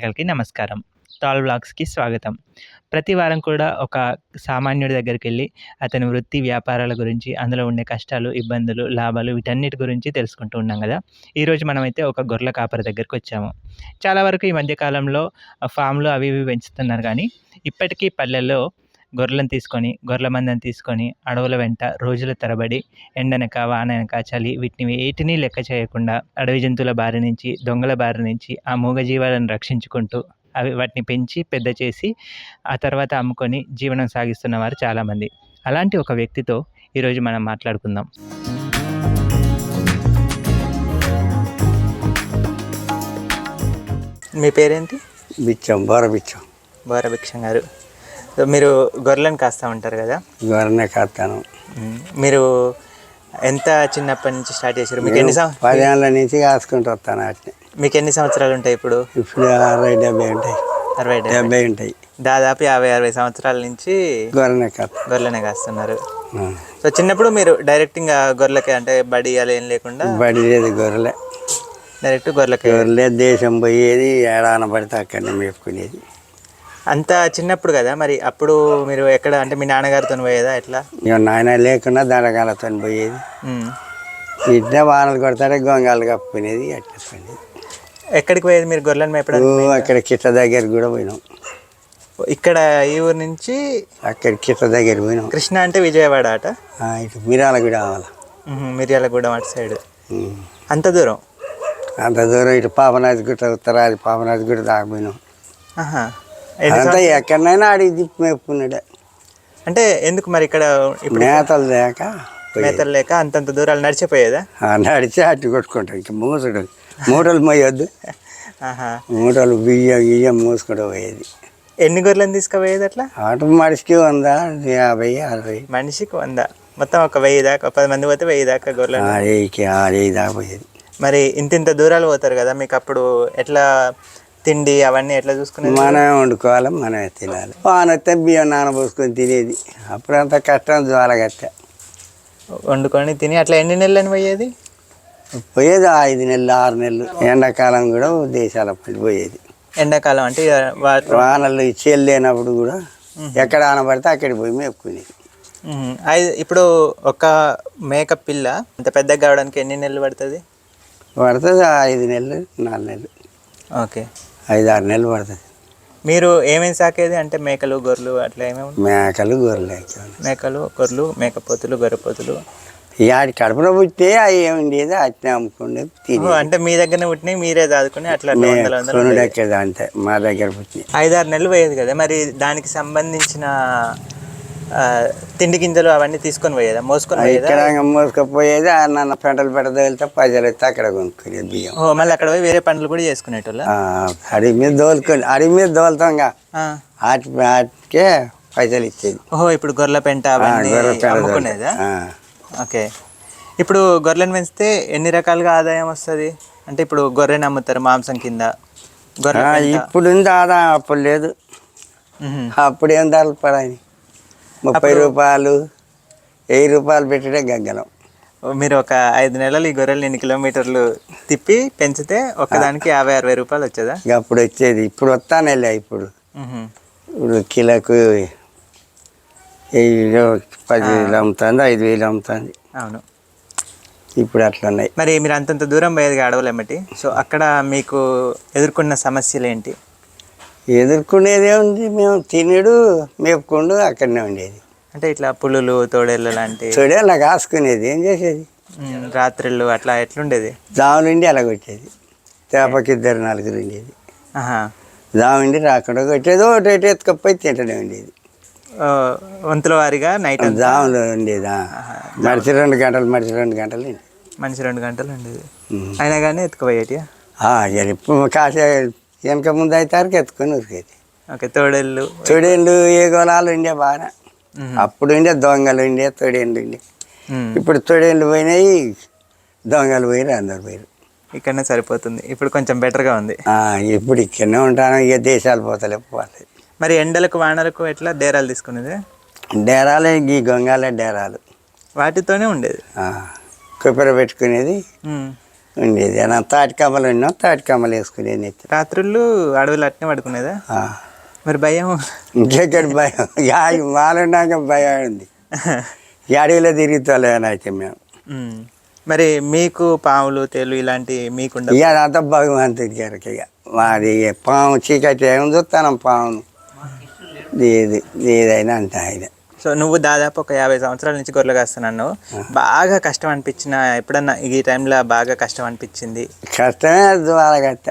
ప్రేక్షకులకి నమస్కారం. టాల్ బ్లాగ్స్కి స్వాగతం. ప్రతి వారం కూడా ఒక సామాన్యుడి దగ్గరికి వెళ్ళి అతని వృత్తి వ్యాపారాల గురించి అందులో ఉండే కష్టాలు ఇబ్బందులు లాభాలు వీటన్నిటి గురించి తెలుసుకుంటూ ఉన్నాం కదా. ఈరోజు మనమైతే ఒక గొర్రెల కాపరి దగ్గరికి వచ్చాము. చాలా వరకు ఈ మధ్యకాలంలో ఫామ్లు అవి ఇవి పెంచుతున్నారు కానీ ఇప్పటికీ పల్లెల్లో గొర్రెలను తీసుకొని గొర్రెల మందని తీసుకొని అడవుల వెంట రోజుల తరబడి ఎండనక వాననక చలి వీటిని వేటిని లెక్క చేయకుండా అడవి జంతువుల బారి నుంచి దొంగల బారి నుంచి ఆ మూగజీవాలను రక్షించుకుంటూ అవి వాటిని పెంచి పెద్ద చేసి ఆ తర్వాత అమ్ముకొని జీవనం సాగిస్తున్న వారు చాలామంది. అలాంటి ఒక వ్యక్తితో ఈరోజు మనం మాట్లాడుకుందాం. మీ పేరేంటి? బిచ్చం బోర బిచ్చం బోరభిక్షం గారు. మీరు గొర్రెలను కాస్తూ ఉంటారు కదా? గొర్రెనే కాస్తాను. మీరు ఎంత చిన్నప్పటి నుంచి స్టార్ట్ చేశారు? మీకు ఎన్ని పదేళ్ళ నుంచి కాసుకుంటూ వస్తాను వాటిని. మీకు ఎన్ని సంవత్సరాలు ఉంటాయి ఇప్పుడు? ఇప్పుడు అరవై డెబ్బై ఉంటాయి. అరవై డెబ్బై. ఉంటాయి. దాదాపు యాభై అరవై సంవత్సరాల నుంచి గొర్రెనే కాస్తా గొర్రెలనే కాస్తున్నారు. సో చిన్నప్పుడు మీరు డైరెక్ట్ ఇంకా గొర్రెలకే అంటే బడి అలా ఏం లేకుండా బడి లేదు గొర్రెలే. డైరెక్ట్ గొర్రెలకే గొర్రెలే దేశం పోయేది ఏడాన పడితే అక్కడనే మేపుకునేది. అంత చిన్నప్పుడు కదా మరి? అప్పుడు మీరు ఎక్కడ అంటే మీ నాన్నగారితో పోయేదా ఎట్లా? ఇక నాయన లేకుండా దండగాలతో పోయేది. మ్మ్. ఇట్లా వానలు కొడతారే గొంగాలు కప్పుకునేది అట్లా పోయినది. ఎక్కడికి పోయేది మీరు గొర్రెలను మేపడానికి? ఓ అక్కడ కిట్ట దగ్గర కూడా పోయినాం. ఇక్కడ ఈ ఊరు నుంచి అక్కడ కిట్ట దగ్గర పోయినాం. కృష్ణ అంటే విజయవాడ అట ఇటు కావాలా మ్మ్. మిర్యాలగూడెం అటు సైడ్. అంత దూరం? అంత దూరం ఇటు పాపనాథి గుట్ట ఉత్తరాది పాపనాథి గుట్ట దాకపోయినాం ఆహా. ఎన్ని అంతా ఎక్కడైనా అడిగి తిప్పి మేపుకున్నాడే. అంటే ఎందుకు మరి ఇక్కడ ఇప్పుడు మేతలు లేక. మేతలు లేక అంతంత దూరాలు నడిచిపోయేదా? నడిచి అట్టు కొట్టుకుంటాం. ఇంకా మూసుడు మూటలు మోయొద్దు. మూటలు బియ్యం గియ్యం మూసుకుంటూ పోయేది. ఎన్ని గొర్రెలను తీసుకుపోయేది అట్లా? ఆట మనిషికి వందా యాభై అరవై. మనిషికి వంద. మొత్తం ఒక వెయ్యి దాకా పది మంది పోతే వెయ్యి దాకా గొర్రెలు. ఆరేకి ఆరే దాకా పోయేది. మరి ఇంత ఇంత దూరాలు పోతారు కదా మీకు అప్పుడు ఎట్లా తిండి అవన్నీ ఎట్లా చూసుకునేది? మనమే వండుకోవాలి మనమే తినాలి. వానొస్తే బియ్యం నానబోసుకొని తినేది. అప్పుడంతా కష్టం జ్వాలగట్ట. వండుకొని తిని అట్లా ఎన్ని నెలలని పోయేది? పోయేది ఐదు నెలలు ఆరు నెలలు. ఎండాకాలం కూడా దేశాల పడి పోయేది. ఎండాకాలం అంటే వానలు ఇచ్చేది లేనప్పుడు కూడా ఎక్కడ ఆనబడితే అక్కడికి పోయి మేపుకునేది. ఇప్పుడు ఒక మేక పిల్ల అంత పెద్దగా కావడానికి ఎన్ని నెలలు పడుతుంది? పడుతుంది ఐదు నెలలు నాలుగు నెలలు. ఓకే. ఐదు ఆరు నెలలు పడుతుంది మీరు ఏమేమి సాకేది? అంటే మేకలు గొర్రెలు అట్లా ఏమేమి మేకలు గొర్రెలు. మేకలు గొర్రెలు మేకపోతులు గొర్రెపోతులు. ఆడి కడుపున పుట్టే అవి ఏముండేది అట్నే అమ్ముకుండే అంటే మీ దగ్గరనే పుట్టినాయి మీరే దాదుకుని అట్లా అట్లా అంతే మా దగ్గర పుట్టినాయి ఐదారు నెలలు పోయేది కదా మరి దానికి సంబంధించిన తిండి గింజలు అవన్నీ తీసుకొని పోయేదా? మోసుకొని పోయేదా? ఇక్కడ మోసుకపోయేది నన్న పెంటలు పెట్ట తగిలితే పైసలు అయితే అక్కడ కొనుక్కునేది బియ్యం. ఓ మళ్ళీ అక్కడ పోయి వేరే పనులు కూడా చేసుకునేటోళ్ళ? అడవి మీద దోలుకొని అడవి మీద దోలుతాంగా వాటి వాటికే పైసలు ఇచ్చేది. ఓహో ఇప్పుడు గొర్రెల పెంట అమ్ముకునేదా. ఓకే. ఇప్పుడు గొర్రెలను పెంచితే ఎన్ని రకాలుగా ఆదాయం వస్తుంది? అంటే ఇప్పుడు గొర్రెని అమ్ముతారు మాంసం కింద. గొర్రె ఇప్పుడు ఉంది ఆదాయం అప్పుడు లేదు. అప్పుడు ఏం ధరలు పడాయి? ముప్పై రూపాయలు వెయ్యి రూపాయలు పెట్టడే గగ్గలం మీరు ఒక ఐదు నెలలు ఈ గొర్రెలు ఎన్ని కిలోమీటర్లు తిప్పి పెంచితే ఒకదానికి యాభై అరవై రూపాయలు వచ్చేదా? ఇక అప్పుడు వచ్చేది. ఇప్పుడు వస్తానే ఇప్పుడు. ఇప్పుడు కిలోకు పది వేలు అమ్ముతుంది ఐదు వేలు అమ్ముతుంది. అవును. ఇప్పుడు అట్లా ఉన్నాయి. మరి మీరు అంతంత దూరం పోయేది అడవులు సో అక్కడ మీకు ఎదుర్కొన్న సమస్యలు ఏంటి? ఎదుర్కొనేదే ఉంది. మేము తినడు మేపుకుండు అక్కడనే ఉండేది. అంటే ఇట్లా పులులు తోడేళ్ళు లాంటి అలా కాసుకునేది ఏం చేసేది? రాత్రిళ్ళు అట్లా ఎట్లుండేది? జాములుండి అలా కొట్టేది. తేపకి ఇద్దరు నలుగురు ఉండేది. జాముండి రాకుండా కొట్టేది ఒకటి ఎత్తుకపోయి తింటనే ఉండేది. వంతుల వారిగా నైట్ జాములు ఉండేదా? మడిచి రెండు గంటలు మడిచి రెండు గంటలు. మనిషి రెండు గంటలు ఉండేది. అయినా కానీ ఎత్తుకుపోయేటియా? కాసే వెనక ముందు అయితే ఎత్తుకొని ఉరికేది. ఓకే తోడేళ్ళు. తొడేళ్ళు ఏ గొలాలు ఉండే బాగా. అప్పుడు ఉండే దొంగలు ఉండే తొడేళ్ళు ఉండే. ఇప్పుడు తొడేళ్ళు పోయినాయి దొంగలు పోయిరు అందరు పోయిరు ఇక్కడనే సరిపోతుంది. ఇప్పుడు కొంచెం బెటర్గా ఉంది. ఇప్పుడు ఇక్కడనే ఉంటాను ఇక దేశాలు పోతలే పోవాలి. మరి ఎండలకు వానలకు ఎట్లా డేరాలు తీసుకునేది? డేరాలే ఈ గొంగాలే డేరాలు. వాటితోనే ఉండేది? కొబ్బరి పెట్టుకునేది. ఉండేది. నా తాటి కమ్మలు ఉన్నాం తాటి కమ్మలు వేసుకునే నెత్తి. రాత్రుళ్ళు అడవులు అట్నే పడుకునేదా. మరి భయం? ఇంకెక్కడ భయం. యా మాలున్నాక భయం ఉంది. ఈ అడవిలో తిరుగుతలేనైతే మేము. ఉమ్. మరి మీకు పాములు తేలు ఇలాంటి మీకుండ ఇక అదంతా భగవంతుడి గారికి ఇక. మాది పాము చీకటి ఏం చూస్తాను పాము ఏది ఏదైనా అంత ఆయన. సో నువ్వు దాదాపు ఒక యాభై సంవత్సరాల నుంచి గొర్రెలు కాస్తున్నాను బాగా కష్టం అనిపించిన ఎప్పుడన్నా ఈ టైంలో బాగా కష్టం అనిపించింది కష్టమే ద్వారగట్ట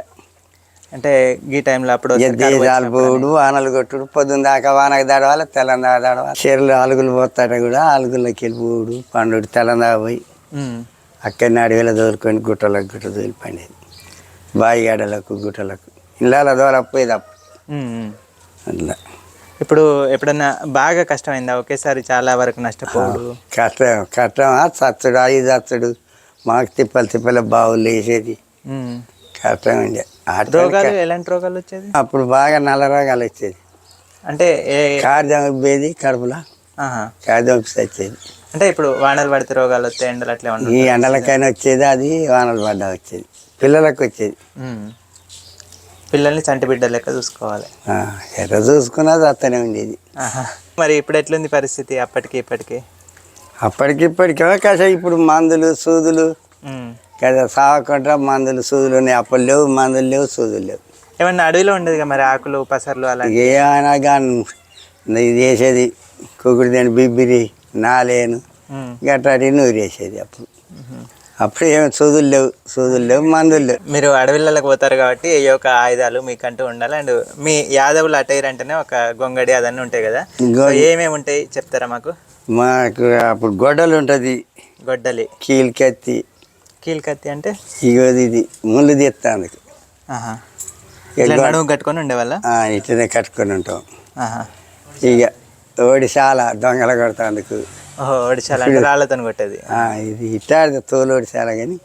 అంటే ఈ టైంలో అప్పుడు దేశాలు పోడు వానలు కొట్టుడు పొద్దున్న దాకా వానకు దడవాలి తెల్లని దాకా దడవాలి. చెరువులు అలుగులు పోతాట కూడా అలుగుల్లోకి వెళ్ళి పోడు పండుడు తెల్లని దాకా పోయి. అక్కడిని అడవిలో దోలుకొని గుట్టలకు గుట్ట దోలిపోయింది బాయిగాడలకు గుట్టలకు. ఇళ్ళ దోలపోయేది అప్పుడు. అట్లా. ఇప్పుడు ఎప్పుడన్నా బాగా కష్టమైందా? ఒకేసారి చాలా వరకు నష్టపోడు కష్టం కష్టమా చచ్చుడు అవి చచ్చుడు. మాకు తిప్పలు తిప్పలు బావులు వేసేది. కష్టం ఉండే ఆటలు రోగాలు ఎలాంటి రోగాలు వచ్చేది? అప్పుడు బాగా నల్ల రోగాలు వచ్చేది. అంటే ఏ కార్యం ఉబ్బేది కడుపులో. ఆహా. కార్యం వచ్చేది అంటే ఇప్పుడు వానలు పడితే రోగాలు వస్తాయి ఎండలు అట్లే ఈ ఎండలకైనా వచ్చేది అది వానలు పడ్డా వచ్చేది. పిల్లలకు వచ్చేది. పిల్లల్ని చంటి బిడ్డ లెక్క చూసుకోవాలి. ఎట్లా చూసుకున్నది అత్తనే ఉండేది. మరి ఇప్పుడు ఎట్లుంది పరిస్థితి అప్పటికి ఇప్పటికి? అప్పటికిప్పటికే కాస ఇప్పుడు మందులు సూదులు. కదా సాగకుండా మందులు సూదులు ఉన్నాయి. అప్పుడు లేవు మందులు లేవు సూదులు లేవు. ఏమన్నా అడవిలో ఉండేది మరి ఆకులు పసర్లు అలా ఏమైనా కానీ ఇది చేసేది కుకుడు దేని బిబ్బిరి నాలేను. ఉమ్. గట్రాటి నూరేసేది అప్పుడు. అప్పుడు ఏమి సూదులు లేవు సూదులు లేవు మందులు లేవు. మీరు అడవిళ్ళకి పోతారు కాబట్టి ఏ ఒక ఆయుధాలు మీకంటూ ఉండాలి. అండ్ మీ యాదవులు అటైర్ అంటేనే ఒక గొంగడి అదన్నీ ఉంటాయి కదా. ఏమేమి ఉంటాయి చెప్తారా మాకు? మాకు అప్పుడు గొడ్డలు ఉంటుంది. గొడ్డలి. కీలుకెత్తి. కీల్కత్తి అంటే? ఇగోది ఇది ముళ్ళు తీస్తాను నడుము కట్టుకొని ఉండేవాళ్ళ? ఇట్లనే కట్టుకొని ఉంటాం. ఇక ఓడిశాల దొంగల కొడతాందుకు. రాళ్ళతో కొట్టేది. ఇది ఇట్టాడు తోలు ఓడిశాల కానీ.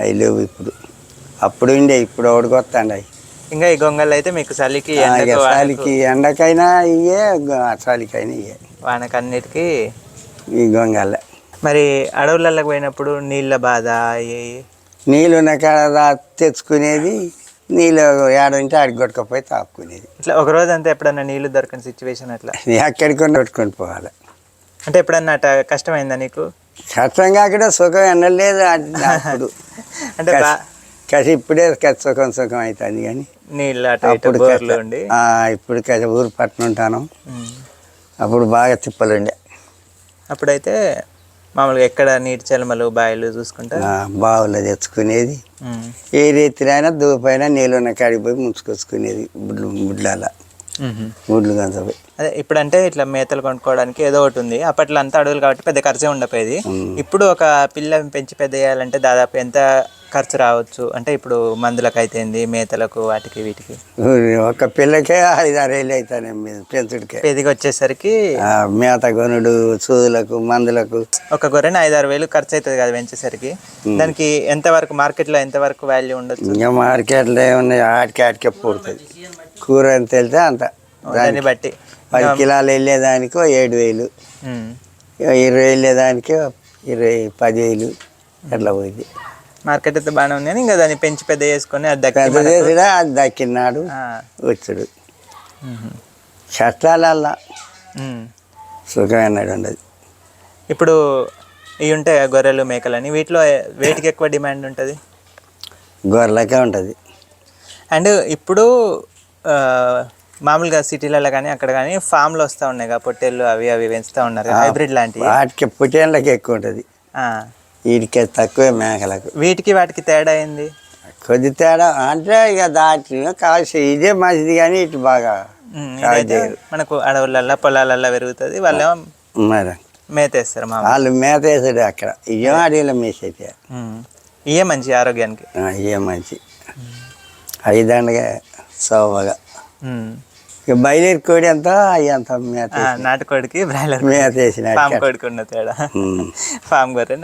అవి లేవు ఇప్పుడు. అప్పుడు ఉండే ఇప్పుడు ఓడికొస్తాండి అవి. ఇంకా ఈ గొంగళ్ళు అయితే మీకు చలికి చలికి ఎండకైనా ఇవే చలికైనా ఇవే వానకు అన్నిటికీ ఈ గొంగళ్ళ. మరి అడవులలోకి పోయినప్పుడు నీళ్ళ బాధ నీళ్ళు ఉన్న కాడ తెచ్చుకునేది నీళ్ళు ఏడంటే ఆడికి కొట్టుకపోయి తాపుకునేది ఇట్లా ఒక రోజు అంతా ఎప్పుడన్నా నీళ్ళు దొరకని సిచ్యువేషన్ అట్లా? ఎక్కడికి కొట్టుకొని పోవాలి. అంటే ఎప్పుడన్నా అట్లా కష్టమైందా నీకు? కష్టం కాకుండా సుఖం ఎన్నలేదు అప్పుడు. అంటే కసి ఇప్పుడే కసి సుఖం సుఖం అవుతుంది కానీ నీళ్ళు అటు అప్పుడు. ఉండి. ఇప్పుడు కసి ఊరు పట్టణం ఉంటాను. అప్పుడు బాగా తిప్పలుండే అప్పుడైతే మామూలుగా ఎక్కడ నీటి చలమలు బాయిలు చూసుకుంటా? బావులో తెచ్చుకునేది. ఏ రీతినైనా దూపైనా నీళ్ళు ఉన్న కాడికి పోయి ముంచుకొచ్చుకునేది బుడ్లు బుడ్లాల గంత పోయి అదే ఇప్పుడంటే ఇట్లా మేతలు కొనుక్కోవడానికి ఏదో ఒకటి ఉంది. అప్పట్లో అంతా అడవులు కాబట్టి పెద్ద ఖర్చే ఉండపోయేది. ఇప్పుడు ఒక పిల్ల పెంచి పెద్ద చేయాలంటే దాదాపు ఎంత ఖర్చు రావచ్చు? అంటే ఇప్పుడు మందులకు అయితేంది మేతలకు వాటికి వీటికి? ఒక పిల్లకే ఐదారు వేలు అవుతానే మీద పెంచుడికే. ఎదిగి వచ్చేసరికి మేత కొనుడు సూదులకు మందులకు. ఒక గొర్రెని ఐదారు వేలు ఖర్చు అవుతుంది కదా పెంచేసరికి. దానికి ఎంత వరకు మార్కెట్లో ఎంత వరకు వాల్యూ ఉండొచ్చు? ఇంకా మార్కెట్లో ఏమున్నాయి? ఆటికి ఆటికే పుడుతుంది కూర ఎంత వెళ్తే అంత. దాన్ని బట్టి. పది కిలోలు వెళ్ళేదానికి ఏడు వేలు. ఇరవై వెళ్ళేదానికి ఇరవై పదివేలు అట్లా పోయింది. మార్కెట్ అయితే బాగానే ఉంది కానీ ఇంకా దాన్ని పెంచి పెద్ద చేసుకొని అది దక్కి పెద్ద అది దక్కినాడు. వచ్చుడు. కష్టాలల్లా ఉమ్. సుఖమైనడు ఉండదు ఇప్పుడు ఇవి ఉంటాయి కదా గొర్రెలు మేకలని వీటిలో వేటికి ఎక్కువ డిమాండ్ ఉంటుంది? గొర్రెలకే ఉంటుంది. అండ్ ఇప్పుడు ఆ, మామూలుగా సిటీలలో కానీ అక్కడ కానీ ఫామ్లు వస్తూ ఉన్నాయి కదా పొట్టేళ్ళు అవి అవి పెంచుతూ ఉన్నారు హైబ్రిడ్ లాంటివి. వాటికి పుట్టేళ్ళకి ఎక్కువ ఉంటుంది. ఆ. వీటికి తక్కువే మేకలకు. వీటికి వాటికి తేడా ఏంది? కొద్ది తేడా అంటే ఇక దాంట్లో కావాల్సి ఇదే మంచిది కానీ ఇటు బాగా మనకు అడవులల్లో పొలాలల్లో పెరుగుతుంది. వాళ్ళేమో మరి మేతేస్తారు మామూలు. వాళ్ళు మేత వేసాడు అక్కడ. ఇవేం అడవిలో ఉమ్. ఇవే మంచి ఆరోగ్యానికి. ఇవే మంచి. ఐదండగా సోవగా ఉమ్. ఇక బయలుదేరి కోడి అంతా అవి అంత మేత నాటుకోడికి బ్రాయిలర్ మేత వేసిన ఫామ్ కోడికి ఉన్న తేడా. ఫామ్ గొర్రె